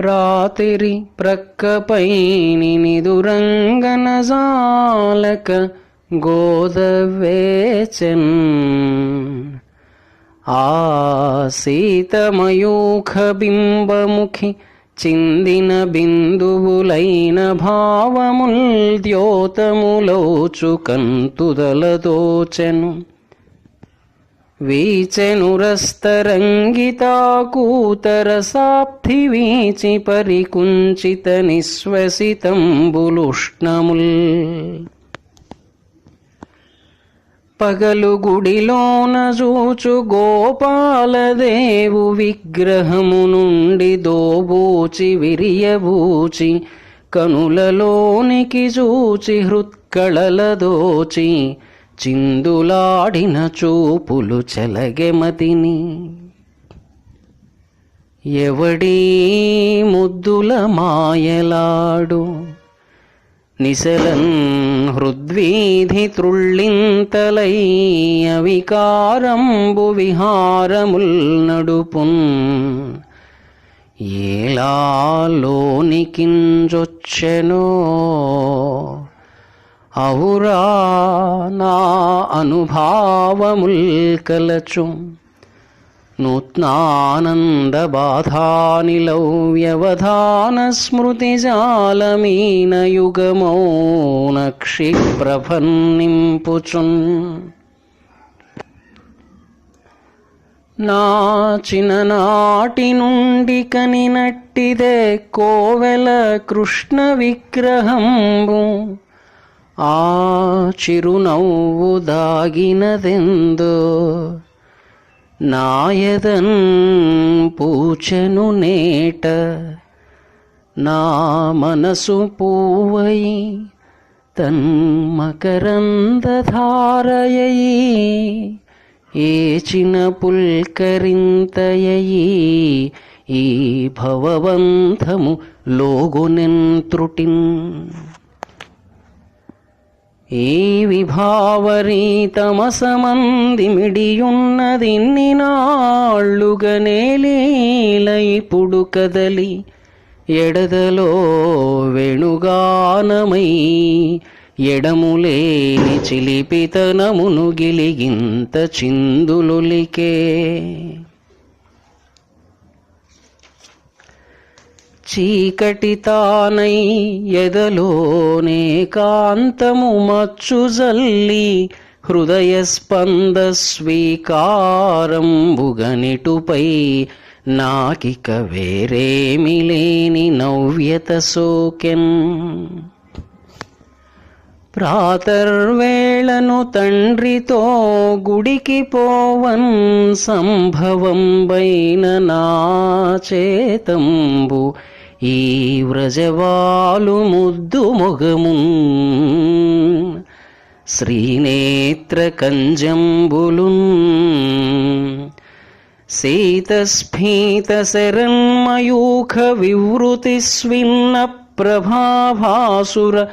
రాతిరి ప్రక్కపైని నిదురంగన జాలక గోదవేచన్ ఆ సీతమయూఖ బింబముఖి చిందిన బిందువులైన భావముల్ ద్యోతములోచు కంతుదలదోచెను వీచెనురస్తరంగితాకూతరసాబ్ధి వీచి పరికుంచిత నిశ్వసితంబులుష్ణముల్. పగలు గుడిలోన చూచు గోపాలదేవు విగ్రహము నుండి దోబూచి విరియబూచి కనులలోనికి చూచి హృత్కళల దోచి చిందులాడిన చూపులు చెలగెమతిని ఎవడీ ముద్దుల మాయలాడు? నిశలన్ హృద్వీధి త్రుళ్ళింతలై అవికారంబు విహారముల్ నడుపున్. ఏలాలోనికింజొచ్చెనో అవురా నా అనుభావముల్కలచు కలచు. నూత్నానందబాధానిలౌ వ్యవధాన స్మృతిజాలమీన యుగమౌన క్షిప్రభన్నింపుచున్. నా చిన్ననాటి నుండి కనినట్టిదే కోవెల కృష్ణ విగ్రహంబు. ఆ చిరునవ్వు దాగినదెందో నాయదన్ పూచెను నేట నా మనసు పూవై తన్మకరందధారయీ ఏచిన పుల్కరింతయీ ఈ భవబంధము లోగునెన్ త్రుటిన్ ఈ విభావరీతమసమందిమిడియున్నదిన్ని నాళ్ళుగనేలీలైపుడు కదలి ఎడదలో వెణుగానమై ఎడములేని చిలిపితనమును గిలిగింత చిందులులికే. చీకటి తానై ఎదలోనే కాంతము మచ్చుజల్లి హృదయ స్పంద స్వీకారంబుగనిటుపై నాకిక వేరేమి లేని నవ్యత సోకెన్ ప్రాతర్వేళను తండ్రితో గుడికి పోవన్ సంభవం బైన నా చేతంబు ఈ వ్రజవాలు ముద్దు మొగము. శ్రీనేత్ర కంజంబులున్ శీతస్ఫీత శరన్మయూఖ వివృతి స్విన్న ప్రభాభాసుర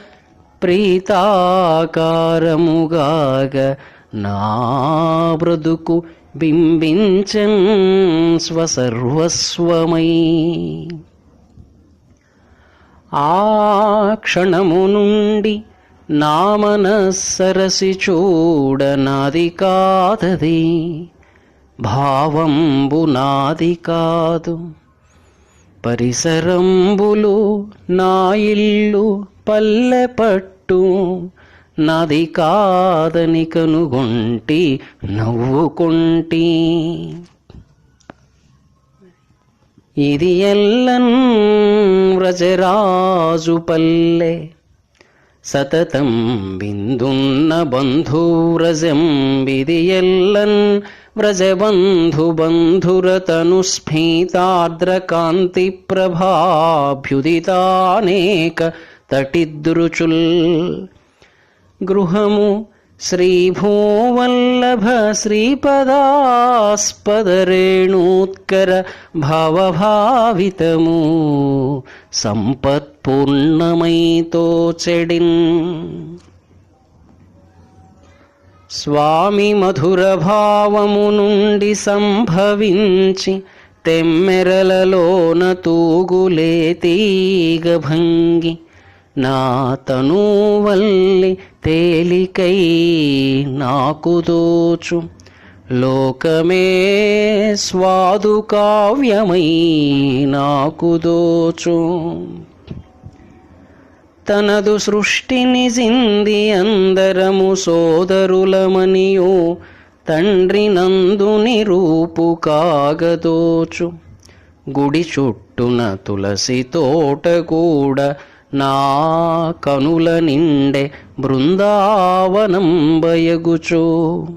ప్రీతాకారముగాగ నా బ్రతుకు బింబించన్ స్వసర్వస్వమై ఆ క్షణము నుండి నా మనస్సరసి చూడనాది కాదది. భావంబు నాది కాదు. పరిసరంబులు నా ఇల్లు పల్లె పట్టు నాది కాదని కనుగొంటి నవ్వుకొంటి. ఇది ఎల్లన్ వ్రజరాజు పల్లె సతతం బిందున్న బంధువ్రజం విది ఎల్లన్ వ్రజబంధు బంధురతను స్ఫీతార్ద్రకాంతి ప్రభాభ్యుదితానేక తటిదృచుల్ శ్రీభూవల్లభ శ్రీపదాస్పదరేణూత్కర భవభావితము. సంపత్పూర్ణమైతో చెడిన్. స్వామి మధురభావము నుండి సంభవించి తెమ్మెరలలోన తూగులే తీగ నా తనువల్లి తేలికై నాకు దోచు లోకమే స్వాదు కావ్యమై నాకు దోచు తనదు సృష్టిని జింది అందరము సోదరులమనియో. తండ్రి నందుని రూపు కాగదోచు గుడి చుట్టున తులసి తోట కూడా నా కనుల నిండె బృందావనం బయగుచు.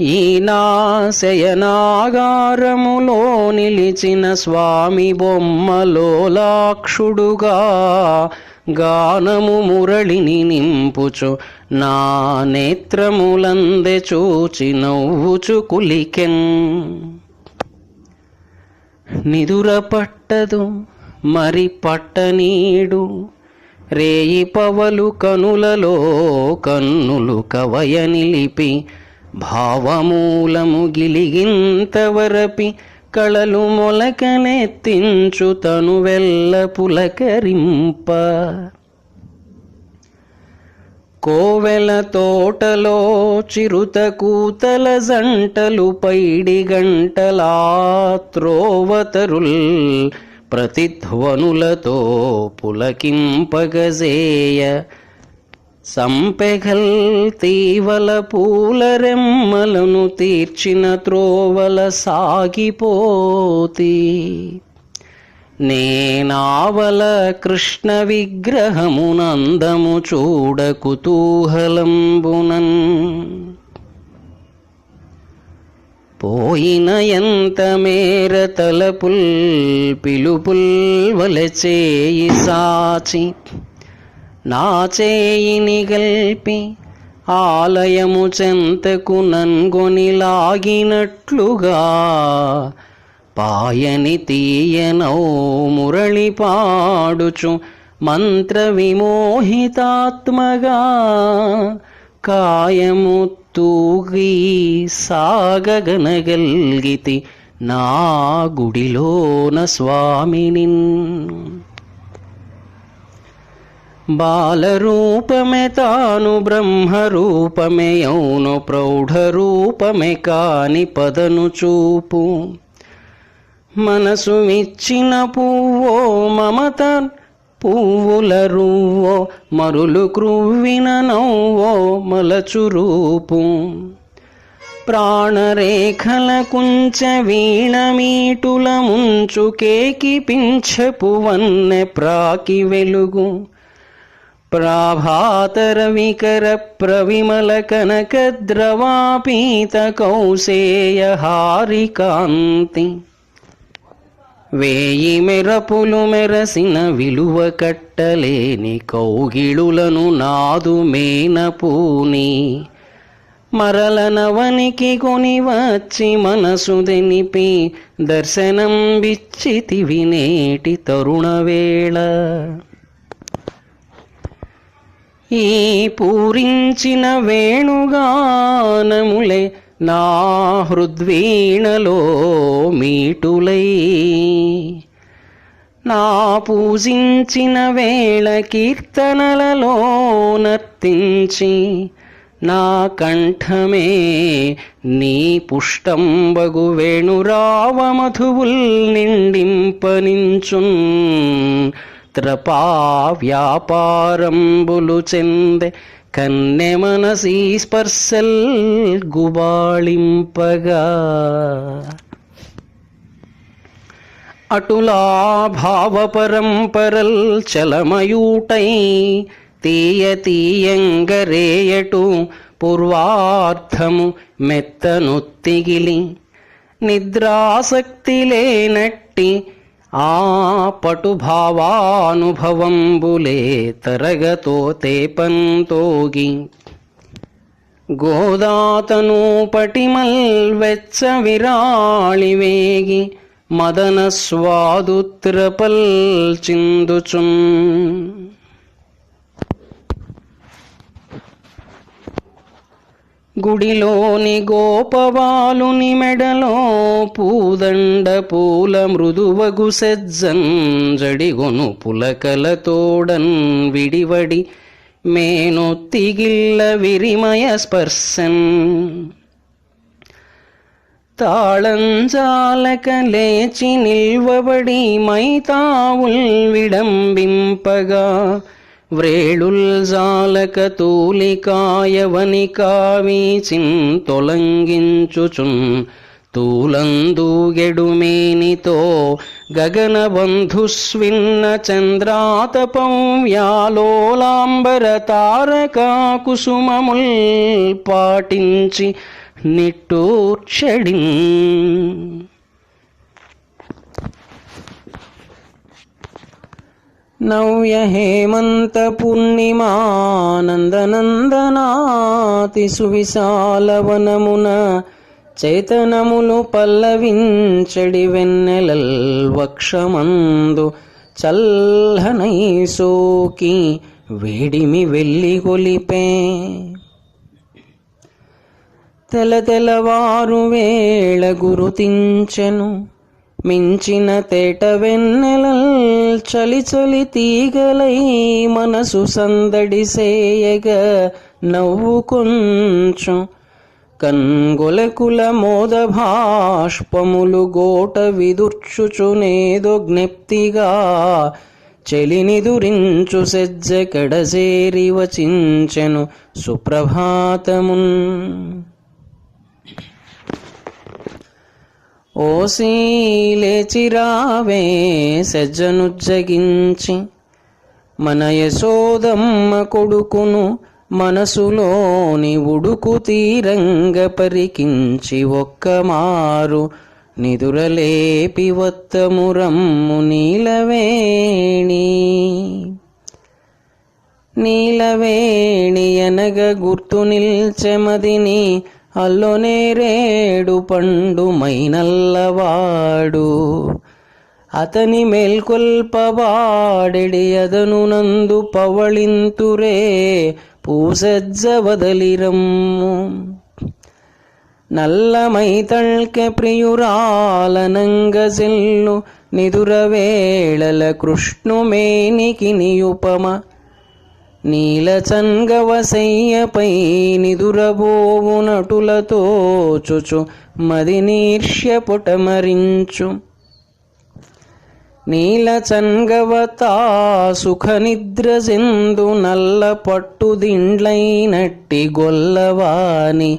ఈనా శయనాగారములో నిలిచిన స్వామి బొమ్మలోలాక్షుడుగా గానము మురళిని నింపుచు నా నేత్రములందె చూచి నవ్వుచు కులికెన్. నిదుర పట్టదు మరి పట్టనీడు. రేయి పవలు కనులలో కన్నులు కవయ నిలిపి భావమూలము గిలిగింతవరపి కళలు మొలకనెత్తించు తను వెల్ల పులకరింప. కోవెల తోటలో చిరుత కూతల జంటలు పైడి గంటలా త్రోవతరుల్. ప్రతిధ్వనులతో పులకింపగజేయ. సంపెగల్ తీవల పూలరెమ్మలను తీర్చిన త్రోవల సాగిపోతి. నేనావల కృష్ణ విగ్రహమునందము చూడ కుతూహలంబునన్ పోయిన ఎంత మేర తలపుల్ పిలుపుల్ వలచేయి సాచి నా చేయిని గల్పి ఆలయము చెంతకు నన్గొని లాగినట్లుగా పాయని తీయనో మురళి పాడుచు మంత్ర విమోహితాత్మగా కాయము తూగి సాగగనగల్గితి నా గుడిలోన స్వామినిన్. బాలరూపమే తాను బ్రహ్మరూపమే యౌను ప్రౌఢరూపమే కాని పదను చూపు. మనసు ఇచ్చిన పువ్వో మమత పువ్వుల రువ్వో మరులు క్రువ్విన నవ్వో మలచురూపు ప్రాణరేఖల కుంచ వీణమీటుల ముంచు కేకి పింఛపు వన్నె ప్రాకి వెలుగు. ప్రాభాతరవికర ప్రవిమల కనక ద్రవాపీత కౌసేయ హారికాంతి. వేయి మెరపులు మెరసిన విలువ కట్టలేని కౌగిళులను నాదు మేనపూని. మరలనవనికి కొని వచ్చి మనసు దెనిపి దర్శనం బిచ్చితివి నేటి తరుణవేళ ఈ పూరించిన వేణుగానములే నా హృద్వీణలో మీటులై. నా పూజించిన వేళ కీర్తనలలో నర్తించి నా కంఠమే నీ పుష్టంబగు వేణురావ మధువుల్ నిండింపనించున్. త్రపా వ్యాపారంబులు చెందే కన్నె మనసీ స్పర్శల్ గుబాళింపగా. అటులా భావపరంపరల్ చలమయూటై తీయ తీయంగరేయటు పూర్వార్థము మెత్తనొత్తిగిలి. నిద్రాసక్తి లేనట్టి ఆ పటు భావానుభవంబులే తరగతో తేపంతోగి గోదాతను పటిమల్వెచ్చ విరాళివేగి మదన స్వాదుత్రపల్ చిందుచున్ గుడిలోని గోపవాలుని మెడలో పూదండ పూల మృదువగు సెజ్జన్ జడిగొను పులకలతోడన్ విడివడి మేనొత్తిగిల్ల విరిమయ స్పర్శన్ తాళంజాలక లేచి నిల్వబడి మైతావుల్ విడంబింపగా వ్రేళుల్ తూలికాయవని కావీచిన్ తొలంగించుచున్ తూలందూగెడుమేనితో గగనబంధుస్విన్న చంద్రాతపం వ్యాలోలాంబర తారకా పాటించి నిట్టూర్చడి నవ్య హేమంత పూర్ణిమానందనందనాతి సువిశాలవనమున చైతనములు పల్లవించడి వెన్నెలల్ వక్షమందు చల్లనై సోకి వేడిమి వెళ్ళి కొలిపే. తెల తెలవారు వేళ గురుతించెను మించిన తేట వెన్నెలల్ చలి చలి తీగలై మనసు సందడి సేయగ నవ్వు కొంచెం. కన్గొలకుల మోద భాష్పములు గోట విదుర్చుచునేదో జ్ఞప్తిగా చెలినిదురించు సెజ్జ కడసేరి వచించెను సుప్రభాతమున్. ఓసీ లేచిరావే సజ్జనుజ్జగించి మన యశోదమ్మ కొడుకును మనసులోని ఉడుకు తీరంగ పరికించి ఒక్కమారు నిదురలేపి వత్తమురమ్ము నీలవేణి. నీలవేణి అనగ గుర్తు నిల్చెమదిని అల్లొనేరేడు పండు మైనల్లవాడు. అతని మేల్కొల్పవాడెడి అదను నందు పవళింతురే పూసజ్జ వదలిరమ్ము నల్లమై తಳ್కె ప్రియురాలనంగ సెల్లు నిదురవేళల కృష్ణుమేనికి నియుపమ నీలచంగవసయ్యపై నిదురబోవు నటులతో చుచు మదినీర్ష్య పుటమరించు. నీలచంగవతా సుఖ నిద్ర సింధు నల్ల పట్టు దిండ్లైనట్టి గొల్లవాని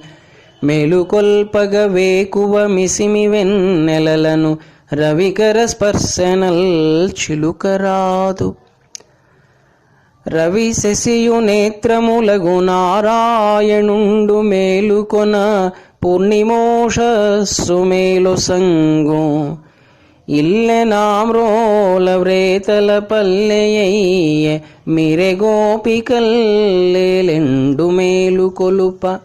మెలుకొల్పగ వేకువ మిసిమి వెన్నెలలను రవికర స్పర్శనల్ చిలుకరాదు. రవి శశియు నేత్రములగు నారాయణుండు మేలుకొన పూర్ణిమోషస్సు మేలు సంగు. ఇల్లెనామ్రోల వ్రేతల పల్లెయ్య మిరె గోపికల్లెండు మేలు కొలుప.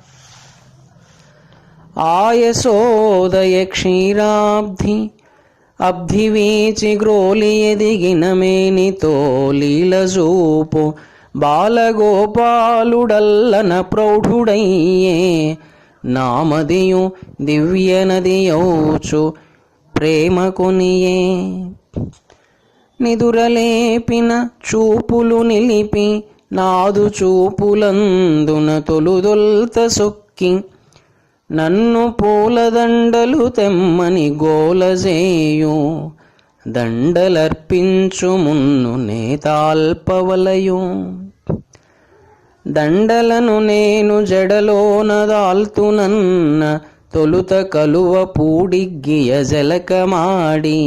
ఆయసోదయ క్షీరాబ్ధి అబ్ధివీచి గ్రోలి ఎదిగిన మేనితో లీలజూపు బాలగోపాలుడల్లన ప్రౌఢుడయ్యే నామదియు దివ్య నదియౌచు ప్రేమకునియే. నిదురలేపిన చూపులు నిలిపి నాదు చూపులందున తొలుదొల్త సొక్కి నన్ను పూలదండలు తెమ్మని గోలజేయు దండలర్పించు మున్ను నేతాల్పవలయు. దండలను నేను జడలోన దాల్తునన్న తొలుత కలువ పూడిగ్గియ జలకమాడి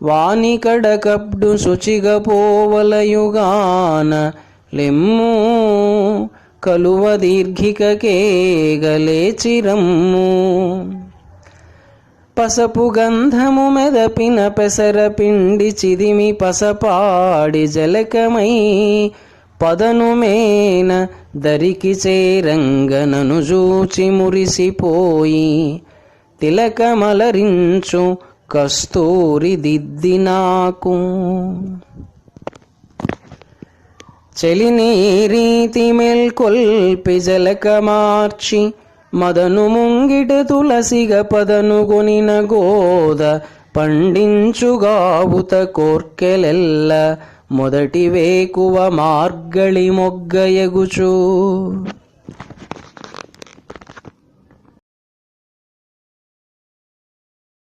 వాని కడకబ్డు శుచిగా పోవలయుగాన లెమ్ము కలువ దీర్ఘికకేగలే కేగలేచిరమ్ము పసపు గంధము మెదపిన పెసర పిండి చిదిమి పసపాడి జలకమై పదను మేన దరికి చేరంగనను జూచి మురిసిపోయి తిలకమలరించు కస్తూరి దిద్ది నాకు. చెలిని రీతి మేల్కొల్పి జలక మార్చి మదను ముంగిట తులసిగ పదను కొనిన గోద పండించుగావుత కోర్కెలెల్ల మొదటి వేకువ మార్గళి మొగ్గయగుచు